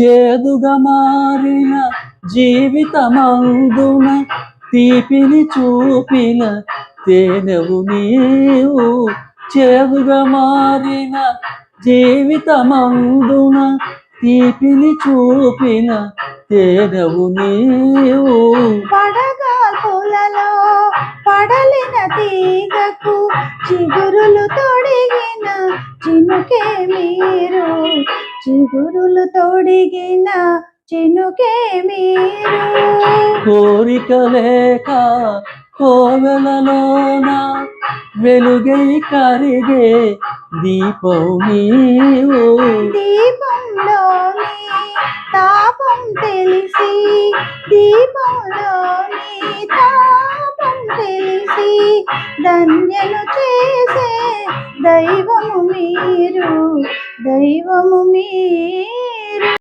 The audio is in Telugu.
చేదుగా మారిన జీవితమందున తీపిని చూపిన తేనెవు నీవు. చేదుగా మారిన జీవితమందున తీపిని చూపిన తేనెవు నీవు. పడగా పొలలో పడలిన తీగకు చిగురులు తొడిగిన చినుకే మీరు. చిగురులు తొడిగిన చినుకే మీరు. కోరిక లేక కోవెలలోన వెలుగై కరిగే దీపం నీవు. దీపంలోని తాపం తెలిసి దీపంలోని తాపం తెలిసి ధన్యను చేసే దైవము మీరు. దైవము మీరు